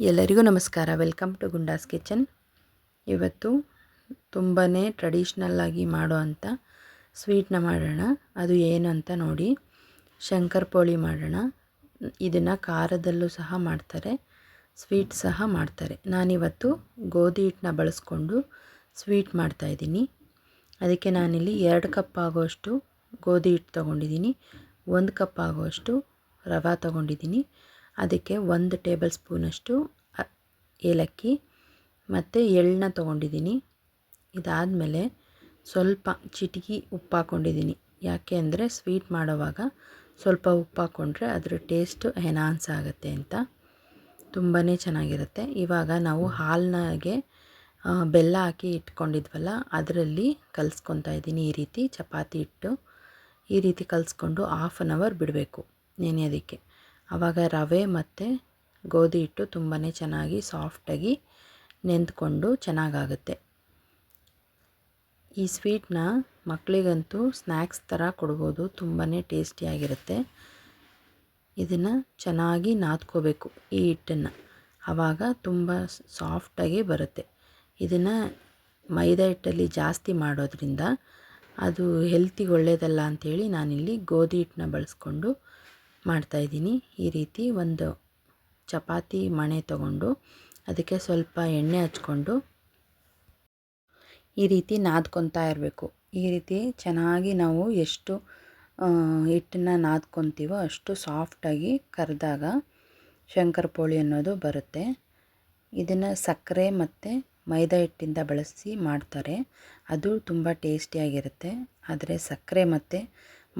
ಎಲ್ಲರಿಗೂ ನಮಸ್ಕಾರ. Welcome to Gunda's kitchen. ಇವತ್ತು ತುಂಬಾ ಟ್ರೆಡಿಷ್ನಲ್ಲಾಗಿ ಮಾಡೋ ಅಂಥ ಸ್ವೀಟ್ನ ಮಾಡೋಣ. ಅದು ಏನು ಅಂತ ನೋಡಿ. ಶಂಕರಪೋಳಿ ಮಾಡೋಣ. ಇದನ್ನು ಖಾರದಲ್ಲೂ ಸಹ ಮಾಡ್ತಾರೆ. ಸ್ವೀಟ್ ಸಹ ಮಾಡ್ತಾರೆ. ನಾನಿವತ್ತು ಗೋಧಿ ಹಿಟ್ಟನ್ನ ಬಳಸ್ಕೊಂಡು ಸ್ವೀಟ್ ಮಾಡ್ತಾಯಿದ್ದೀನಿ ಅದಕ್ಕೆ ನಾನಿಲ್ಲಿ ಎರಡು ಕಪ್ ಆಗೋಷ್ಟು ಗೋಧಿ ಹಿಟ್ಟು ತೊಗೊಂಡಿದ್ದೀನಿ. ಒಂದು ಕಪ್ ಆಗೋಷ್ಟು ರವೆ ತೊಗೊಂಡಿದ್ದೀನಿ. ಅದಕ್ಕೆ ಒಂದು ಟೇಬಲ್ ಸ್ಪೂನಷ್ಟು ಏಲಕ್ಕಿ ಮತ್ತು ಎಳ್ಳನ್ನ ತೊಗೊಂಡಿದ್ದೀನಿ. ಇದಾದಮೇಲೆ ಸ್ವಲ್ಪ ಚಿಟಿಕಿ ಉಪ್ಪು ಹಾಕ್ಕೊಂಡಿದ್ದೀನಿ ಯಾಕೆ ಅಂದರೆ ಸ್ವೀಟ್ ಮಾಡೋವಾಗ ಸ್ವಲ್ಪ ಉಪ್ಪು ಹಾಕ್ಕೊಂಡ್ರೆ ಅದರ ಟೇಸ್ಟು ಎನಾನ್ಸ್ ಆಗುತ್ತೆ ಅಂತ. ತುಂಬಾ ಚೆನ್ನಾಗಿರುತ್ತೆ. ಇವಾಗ ನಾವು ಹಾಲಿನಾಗೆ ಬೆಲ್ಲ ಹಾಕಿ ಇಟ್ಕೊಂಡಿದ್ವಲ್ಲ, ಅದರಲ್ಲಿ ಕಲಿಸ್ಕೊತಾ ಇದ್ದೀನಿ ಈ ರೀತಿ ಚಪಾತಿ ಹಿಟ್ಟು ಈ ರೀತಿ ಕಲಿಸ್ಕೊಂಡು ಹಾಫ್ ಆನ್ ಅವರ್ ಬಿಡಬೇಕು. ನೆನೆಯೋದಕ್ಕೆ. ಆವಾಗ ರವೆ ಮತ್ತು ಗೋಧಿ ಹಿಟ್ಟು ತುಂಬಾ ಚೆನ್ನಾಗಿ ಸಾಫ್ಟಾಗಿ ನೆಂದ್ಕೊಂಡು ಚೆನ್ನಾಗಾಗುತ್ತೆ. ಈ ಸ್ವೀಟ್ನ ಮಕ್ಕಳಿಗಂತೂ ಸ್ನ್ಯಾಕ್ಸ್ ಥರ ಕೊಡ್ಬೋದು ತುಂಬಾ ಟೇಸ್ಟಿಯಾಗಿರುತ್ತೆ. ಇದನ್ನು ಚೆನ್ನಾಗಿ ನಾದ್ಕೋಬೇಕು ಈ ಹಿಟ್ಟನ್ನು. ಆವಾಗ ತುಂಬ ಸಾಫ್ಟಾಗಿ ಬರುತ್ತೆ. ಇದನ್ನು ಮೈದಾ ಹಿಟ್ಟಲ್ಲಿ ಜಾಸ್ತಿ ಮಾಡೋದ್ರಿಂದ ಅದು ಹೆಲ್ತಿಗೆ ಒಳ್ಳೆಯದಲ್ಲ ಅಂಥೇಳಿ ನಾನಿಲ್ಲಿ ಗೋಧಿ ಹಿಟ್ಟನ್ನ ಬಳಸ್ಕೊಂಡು ಮಾಡ್ತಾಯಿದ್ದೀನಿ ಈ ರೀತಿ ಒಂದು ಚಪಾತಿ ಮಣೆ ತಗೊಂಡು ಅದಕ್ಕೆ ಸ್ವಲ್ಪ ಎಣ್ಣೆ ಹಚ್ಕೊಂಡು ಈ ರೀತಿ ನಾದ್ಕೊತಾ ಇರಬೇಕು. ಈ ರೀತಿ ಚೆನ್ನಾಗಿ ನಾವು ಎಷ್ಟು ಹಿಟ್ಟನ್ನ ನಾದ್ಕೊತೀವೋ ಅಷ್ಟು ಸಾಫ್ಟಾಗಿ ಕರೆದಾಗ ಶಂಕರಪೋಳಿ ಅನ್ನೋದು ಬರುತ್ತೆ. ಇದನ್ನು ಸಕ್ಕರೆ ಮತ್ತು ಮೈದಾ ಹಿಟ್ಟಿಂದ ಬಳಸಿ ಮಾಡ್ತಾರೆ. ಅದು ತುಂಬ ಟೇಸ್ಟಿಯಾಗಿರುತ್ತೆ ಆದರೆ ಸಕ್ಕರೆ ಮತ್ತು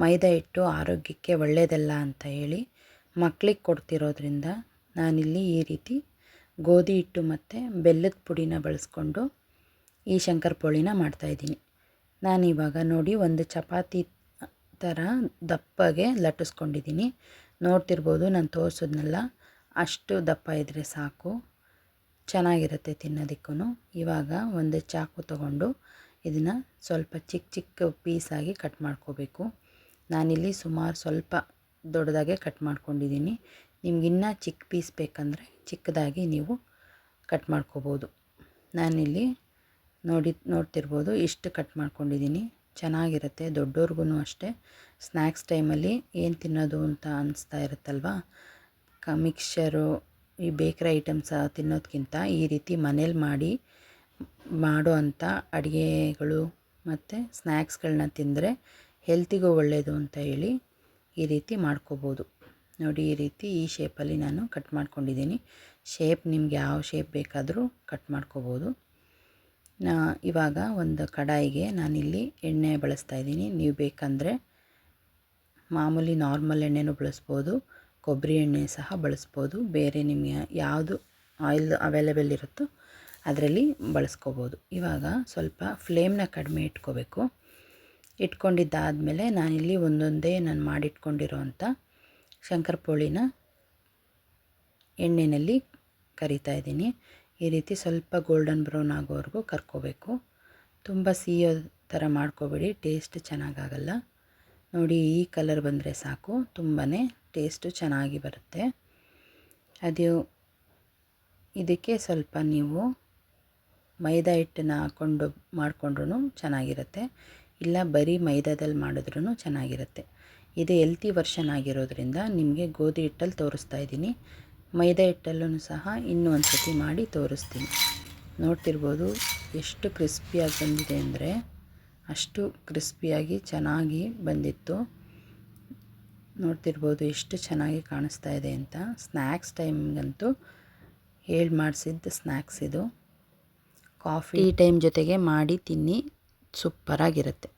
ಮೈದಾ ಹಿಟ್ಟು ಆರೋಗ್ಯಕ್ಕೆ ಒಳ್ಳೆಯದಲ್ಲ ಅಂತ ಹೇಳಿ ಮಕ್ಕಳಿಗೆ ಕೊಡ್ತಿರೋದ್ರಿಂದ ನಾನಿಲ್ಲಿ ಈ ರೀತಿ ಗೋಧಿ ಹಿಟ್ಟು ಮತ್ತು ಬೆಲ್ಲದ ಪುಡಿನ ಬಳಸ್ಕೊಂಡು ಈ ಶಂಕರಪೋಳಿನ ಮಾಡ್ತಾಯಿದ್ದೀನಿ ನಾನಿವಾಗ ನೋಡಿ ಒಂದು ಚಪಾತಿ ಥರ ದಪ್ಪಗೆ ಲಟ್ಟಿಸ್ಕೊಂಡಿದ್ದೀನಿ. ನೋಡ್ತಿರ್ಬೋದು, ನಾನು ತೋರಿಸೋದ್ನೆಲ್ಲ, ಅಷ್ಟು ದಪ್ಪ ಇದ್ದರೆ ಸಾಕು, ಚೆನ್ನಾಗಿರುತ್ತೆ ತಿನ್ನೋದಕ್ಕೂ ಇವಾಗ ಒಂದು ಚಾಕು ತಗೊಂಡು ಇದನ್ನು ಸ್ವಲ್ಪ ಚಿಕ್ಕ ಚಿಕ್ಕ ಪೀಸಾಗಿ ಕಟ್ ಮಾಡ್ಕೋಬೇಕು. ನಾನಿಲ್ಲಿ ಸುಮಾರು ಸ್ವಲ್ಪ ದೊಡ್ಡದಾಗೆ ಕಟ್ ಮಾಡ್ಕೊಂಡಿದ್ದೀನಿ. ನಿಮಗಿನ್ನೂ ಚಿಕ್ಕ ಪೀಸ್ ಬೇಕಂದರೆ ಚಿಕ್ಕದಾಗಿ ನೀವು ಕಟ್ ಮಾಡ್ಕೋಬೋದು. ನಾನಿಲ್ಲಿ ನೋಡಿ, ನೋಡ್ತಿರ್ಬೋದು ಇಷ್ಟು ಕಟ್ ಮಾಡ್ಕೊಂಡಿದ್ದೀನಿ. ಚೆನ್ನಾಗಿರುತ್ತೆ ದೊಡ್ಡವ್ರಿಗೂ ಅಷ್ಟೇ. ಸ್ನ್ಯಾಕ್ಸ್ ಟೈಮಲ್ಲಿ ಏನು ತಿನ್ನೋದು ಅಂತ ಅನಿಸ್ತಾ ಇರುತ್ತಲ್ವ? ಕ ಮಿಕ್ಸ್ಚರು ಈ ಬೇಕ್ರಿ ಐಟಮ್ಸ್ ತಿನ್ನೋದಕ್ಕಿಂತ ಈ ರೀತಿ ಮನೇಲಿ ಮಾಡಿ, ಮಾಡೋ ಅಂಥ ಅಡುಗೆಗಳು ಮತ್ತು ಸ್ನ್ಯಾಕ್ಸ್ಗಳನ್ನ ತಿಂದರೆ ಹೆಲ್ತಿಗೂ ಒಳ್ಳೆಯದು ಅಂತ ಹೇಳಿ ಈ ರೀತಿ ಮಾಡ್ಕೋಬೋದು. ನೋಡಿ, ಈ ರೀತಿ ಈ ಶೇಪಲ್ಲಿ ನಾನು ಕಟ್ ಮಾಡ್ಕೊಂಡಿದ್ದೀನಿ. ಶೇಪ್ ನಿಮ್ಗೆ ಯಾವ ಶೇಪ್ ಬೇಕಾದರೂ ಕಟ್ ಮಾಡ್ಕೋಬೋದು. ನಾ, ಇವಾಗ ಒಂದು ಕಡಾಯಿಗೆ ನಾನಿಲ್ಲಿ ಎಣ್ಣೆ ಬಳಸ್ತಾ ಇದ್ದೀನಿ. ನೀವು ಬೇಕಂದರೆ ಮಾಮೂಲಿ ನಾರ್ಮಲ್ ಎಣ್ಣೆನೂ ಬಳಸ್ಬೋದು, ಕೊಬ್ಬರಿ ಎಣ್ಣೆ ಸಹ ಬಳಸ್ಬೋದು. ಬೇರೆ ನಿಮಗೆ ಯಾವುದು ಆಯಿಲ್ ಅವೈಲೇಬಲ್ ಇರುತ್ತೋ ಅದರಲ್ಲಿ ಬಳಸ್ಕೋಬೋದು. ಇವಾಗ ಸ್ವಲ್ಪ ಫ್ಲೇಮ್ನ ಕಡಿಮೆ ಇಟ್ಕೋಬೇಕು. ಇಟ್ಕೊಂಡಿದ್ದಾದಮೇಲೆ ನಾನಿಲ್ಲಿ ಒಂದೊಂದೇ ನಾನು ಮಾಡಿಟ್ಕೊಂಡಿರೋ ಅಂಥ ಶಂಕರಪೋಳಿನ ಎಣ್ಣೆಯಲ್ಲಿ ಕರಿತಾ ಇದ್ದೀನಿ. ಈ ರೀತಿ ಸ್ವಲ್ಪ ಗೋಲ್ಡನ್ ಬ್ರೌನ್ ಆಗೋವರೆಗೂ ಕರ್ಕೋಬೇಕು. ತುಂಬ ಸಿಹಿಯೋ ಥರ ಮಾಡ್ಕೋಬೇಡಿ, ಟೇಸ್ಟ್ ಚೆನ್ನಾಗಾಗಲ್ಲ. ನೋಡಿ, ಈ ಕಲರ್ ಬಂದರೆ ಸಾಕು ತುಂಬಾ ಟೇಸ್ಟು ಚೆನ್ನಾಗಿ ಬರುತ್ತೆ. ಅದು ಇದಕ್ಕೆ ಸ್ವಲ್ಪ ನೀವು ಮೈದಾ ಹಿಟ್ಟನ್ನು ಹಾಕ್ಕೊಂಡು ಮಾಡಿಕೊಂಡ್ರೂ ಚೆನ್ನಾಗಿರುತ್ತೆ. ಇಲ್ಲ ಬರೀ ಮೈದಾದಲ್ಲಿ ಮಾಡಿದ್ರೂ ಚೆನ್ನಾಗಿರುತ್ತೆ. ಇದು ಎಲ್ತಿ ವರ್ಷನ್ ಆಗಿರೋದ್ರಿಂದ ನಿಮಗೆ ಗೋಧಿ ಹಿಟ್ಟಲ್ಲಿ ತೋರಿಸ್ತಾ ಇದ್ದೀನಿ. ಮೈದಾ ಹಿಟ್ಟಲ್ಲೂ ಸಹ ಇನ್ನೂ ಒಂದು ಸತಿ ಮಾಡಿ ತೋರಿಸ್ತೀನಿ. ನೋಡ್ತಿರ್ಬೋದು ಎಷ್ಟು ಕ್ರಿಸ್ಪಿಯಾಗಿ ಬಂದಿದೆ ಅಂದರೆ ಅಷ್ಟು ಕ್ರಿಸ್ಪಿಯಾಗಿ ಚೆನ್ನಾಗಿ ಬಂದಿತ್ತು. ನೋಡ್ತಿರ್ಬೋದು ಎಷ್ಟು ಚೆನ್ನಾಗಿ ಕಾಣಿಸ್ತಾ ಇದೆ ಅಂತ. ಸ್ನ್ಯಾಕ್ಸ್ ಟೈಮ್ಗಂತೂ ಹೇಳಿ ಮಾಡಿಸಿದ್ದ ಸ್ನ್ಯಾಕ್ಸ್ ಇದು. ಕಾಫಿ ಟೈಮ್ ಜೊತೆಗೆ ಮಾಡಿ ತಿನ್ನಿ. ಸೂಪರಾಗಿರುತ್ತೆ.